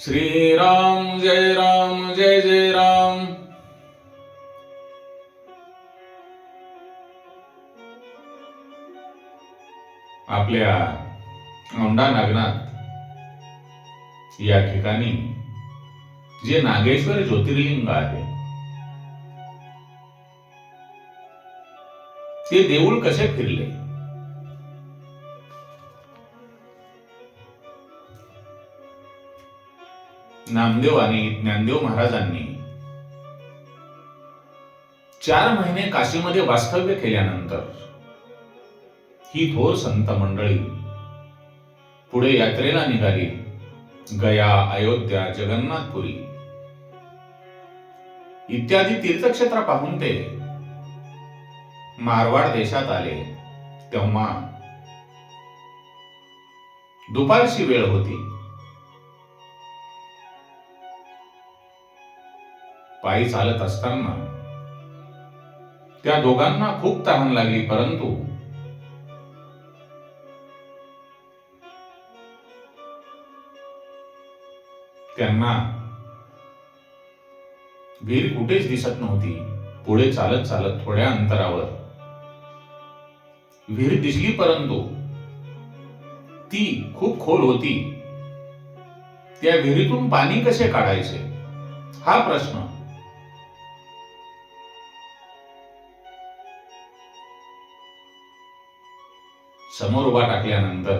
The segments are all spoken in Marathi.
श्रीराम जय राम जय जय राम. आपल्या औंढा नागनाथ या ठिकाणी जे नागेश्वर ज्योतिर्लिंग आहे ते देऊळ कसे फिरले? नामदेव आणि ज्ञानदेव महाराजांनी चार महिने काशीमध्ये वास्तव्य केल्यानंतर ही थोर संत मंडळी पुढे यात्रेला निघाली गया अयोध्या जगन्नाथपुरी. इत्यादी तीर्थक्षेत्र पाहून ते मारवाड देशात आले. तेव्हा दुपारची वेळ होती. पायी चालत असताना. त्या दोघांना खूप तहान लागली परंतु त्यांना विहीर कुठेच दिसत नव्हती. पुढे चालत चालत थोड्या अंतरावर. विहीर दिसली परंतु ती खूप खोल होती. त्या विहिरीतून पाणी कसे काढायचे? हा प्रश्न समोर उभा टाकल्यानंतर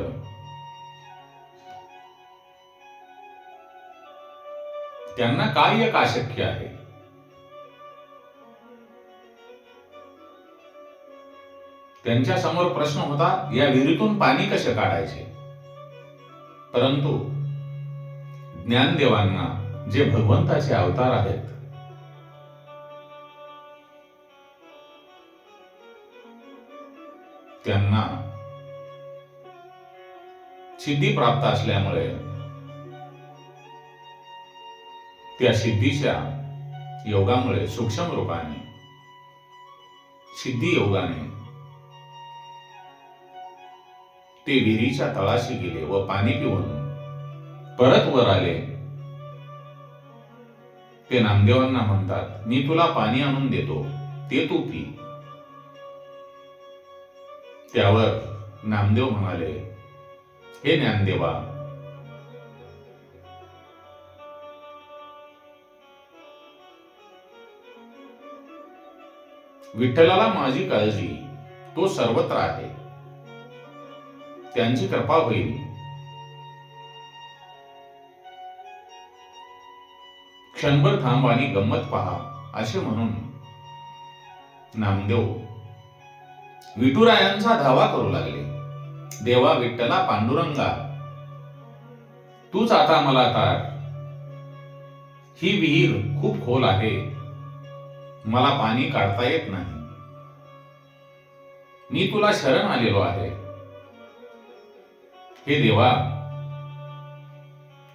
त्यांना काय एक अशक्य आहे? त्यांच्यासमोर प्रश्न होता या विहिरीतून पाणी कसे काढायचे? परंतु ज्ञानदेवांना जे भगवंताचे अवतार आहेत त्यांना सिद्धी प्राप्त असल्यामुळे त्या सिद्धीच्या योगामुळे सूक्ष्म रूपाने सिद्धी योगाने ते विहिरीच्या तळाशी गेले व पाणी पिऊन परत वर आले. ते नामदेवांना म्हणतात मी तुला पाणी आणून देतो ते तू पी. त्यावर नामदेव म्हणाले हे ज्ञानदेवा विठ्ठलाला माझी काळजी तो सर्वत्र आहे. त्यांची कृपा होईल. क्षणभर थांब आणि गंमत पहा असे म्हणून नामदेव विठुरायांचा धावा करू लागले. देवा विठ्ठला पांडुरंगा. तूच आता मला तार. ही विहीर खूप खोल आहे. मला पाणी काढता येत नाही. मी तुला शरण आलेलो आहे. हे देवा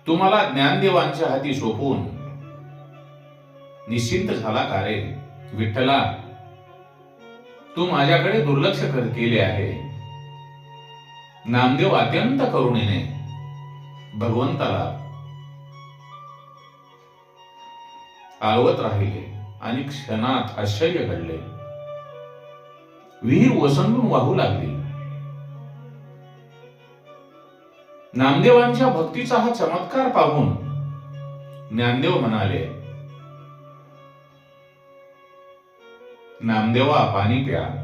तुम्हाला ज्ञानदेवांच्या हाती सोपून निश्चिंत झाला का रे? विठ्ठला तू माझ्याकडे दुर्लक्ष कर केले आहे. नामदेव अत्यंत करुणेने भगवंताला आळवत राहिले आणि क्षणात आश्चर्य घडले. विहीर ओसंडून वाहू लागली. नामदेवांच्या भक्तीचा हा चमत्कार पाहून ज्ञानदेव म्हणाले नामदेवा पाणी प्या.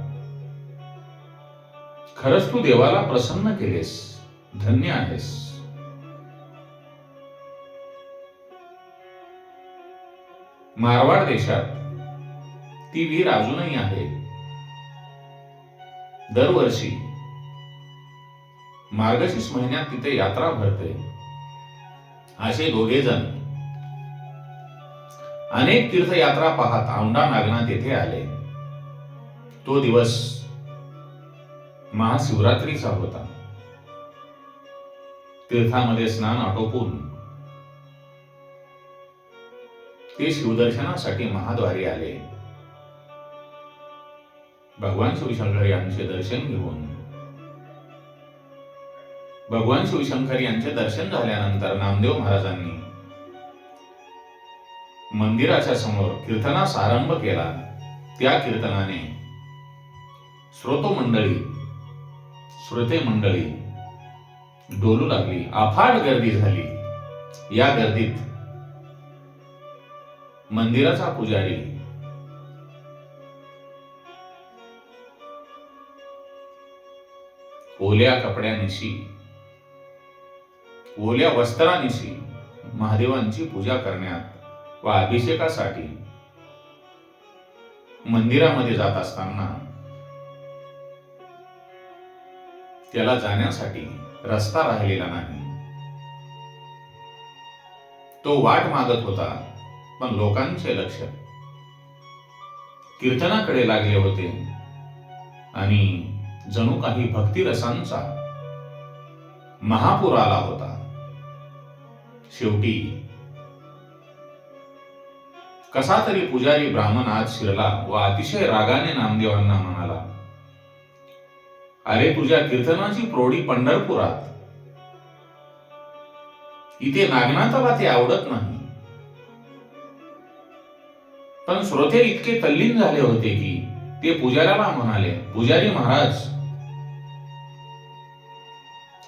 खरंच तू देवाला प्रसन्न केलेस. धन्य आहेस. मारवाड देशात ती विहीर अजूनही आहे. दरवर्षी मार्गशीर्ष महिन्यात तिथे यात्रा भरते. असे दोघे जण अनेक तीर्थयात्रा पाहत औंढा नागनाथ येथे आले. तो दिवस महाशिवरात्रीचा होता. तीर्थामध्ये स्नान आटोपून ते शिवदर्शनासाठी महाद्वारी आले. भगवान शिवशंकर यांचे दर्शन घेऊन भगवान शिवशंकर यांचे दर्शन झाल्यानंतर नामदेव महाराजांनी मंदिराच्या समोर कीर्तनास आरंभ केला. त्या कीर्तनाने श्रोतो मंडळी श्रोते मंडळी डोलू लागली अफाट गर्दी झाली. या गर्दीत मंदिराचा पुजारी ओल्या कपड्यानिशी ओल्या वस्त्रानिशी महादेवांची पूजा करण्यात व अभिषेकासाठी मंदिरामध्ये जात असताना त्याला जाण्यासाठी रस्ता राहिलेला नाही. तो वाट मागत होता पण लोकांचे लक्ष कीर्तनाकडे लागले होते. आणि जणू काही भक्तिरसांचा महापूर आला होता. शेवटी कसा तरी पुजारी ब्राह्मण आज शिरला व अतिशय रागाने नामदेवांना म्हणाला अरे तुझ्या कीर्तनाची प्रौढी पंढरपुरात. इथे नागनाथाला ते आवडत नाही. पण श्रोते इतके तल्लीन झाले होते की ते पुजाऱ्याला म्हणाले पुजारी महाराज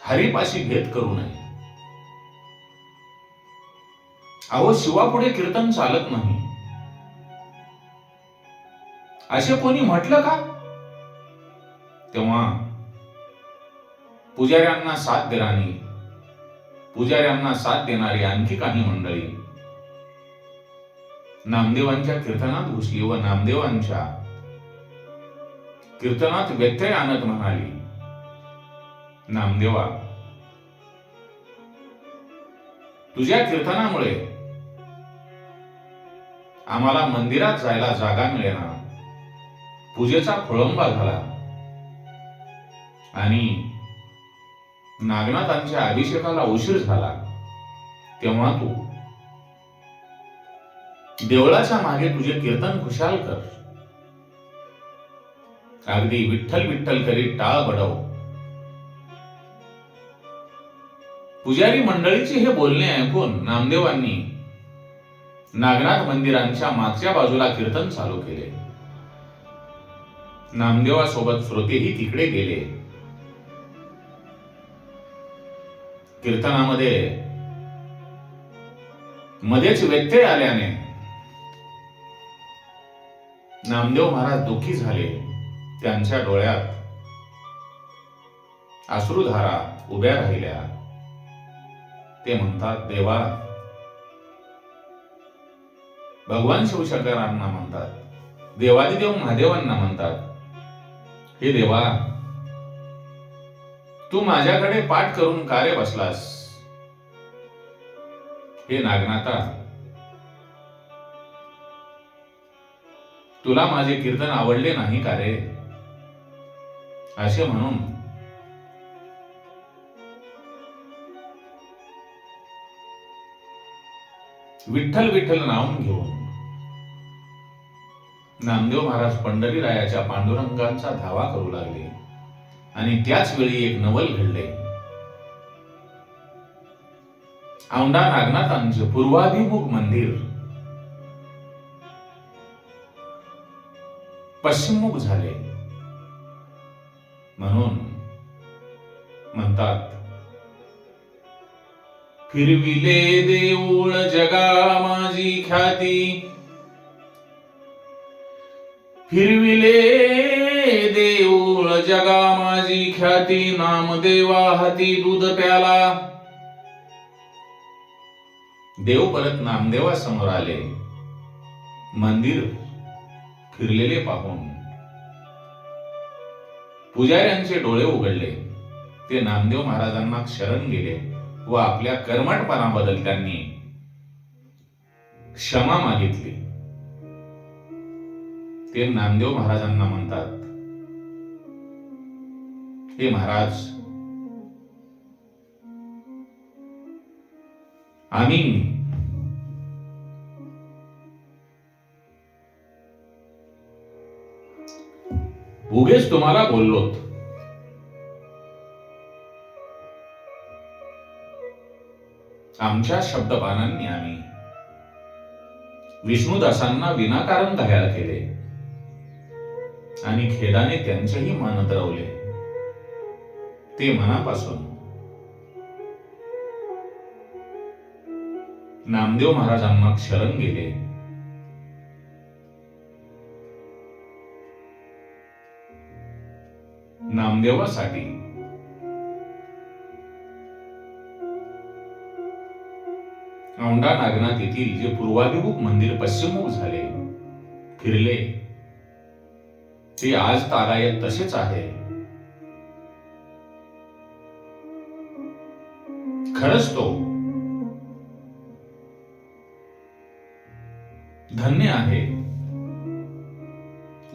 हरिपाशी भेद करू नये. अहो शिवापुढे कीर्तन चालत नाही. असे कोणी म्हटलं का? तेव्हा पुजाऱ्यांना साथ देणारी पुजाऱ्यांना साथ देणारी आणखी काही मंडळी. नामदेवांच्या कीर्तनात घुसली व नामदेवांच्या कीर्तनात व्यत्यय आणत म्हणाली नामदेवा तुझ्या कीर्तनामुळे आम्हाला मंदिरात जायला जागा मिळेना. पूजेचा खोळंबा झाला आणि नागनाथांच्या अभिषेकाला उशीर झाला. तेव्हा तू. देवळाच्या मागे तुझे कीर्तन खुशाल कर. अगदी विठ्ठल विठ्ठल करीत टाळ बडव. पुजारी मंडळीचे हे बोलणे ऐकून नामदेवांनी नागनाथ मंदिरांच्या मागच्या बाजूला कीर्तन चालू केले. नामदेवासोबत श्रोतेही तिकडे गेले. कीर्तनामध्ये मध्येच व्यत्यय आल्याने नामदेव महाराज दुःखी झाले. त्यांच्या डोळ्यात अश्रुधारा उभ्या राहिल्या. ते म्हणतात देवा भगवान शिवशंकरांना म्हणतात देवादिदेव महादेवांना म्हणतात हे देवा तू माझ्याकडे पाठ करून का रे बसलास. हे नागनाथा तुला माझे कीर्तन आवडले नाही का रे? असे म्हणून. विठ्ठल विठ्ठल नावून घेऊन. नामदेव महाराज पंढरीरायाच्या पांडुरंगांचा धावा करू लागले. आणि त्याच वेळी एक नवल घडले. औंढा नागनाथांचे पूर्वाभिमुख मंदिर. पश्चिममुख झाले. म्हणून म्हणतात फिरविले देऊळ जगा माझी ख्याती. फिरविले मूळ जगा माझी ख्याती नामदेवा हाती दूध प्याला. देव परत नामदेवा समोर आले. मंदिर फिरलेले पाहून पुजाऱ्यांचे डोळे उघडले. ते नामदेव महाराजांना शरण गेले व आपल्या कर्मटपणाबद्दल त्यांनी क्षमा मागितली. ते नामदेव महाराजांना म्हणतात हे महाराज. आम्ही उगेच तुम्हाला बोललोत. आमच्या शब्दबाणांनी आम्ही विष्णुदासांना विनाकारण घायाळ केले आणि खेदाने त्यांचेही मन द्रवले. ते मनापासून नामदेव महाराजांना शरण गेले. नामदेवासाठी. औंढा नागनाथ येथील जे पूर्वाभिमुख मंदिर पश्चिममुख झाले फिरले. ते आज तारायत तसेच आहे. खरंच तो. धन्य आहे.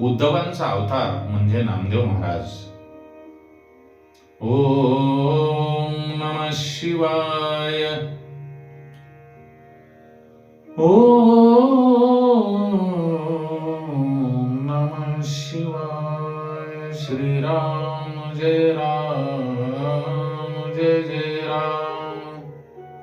उद्धवांचा अवतार म्हणजे नामदेव महाराज. ओम नम शिवाय. ओम नम शिवाय. श्रीराम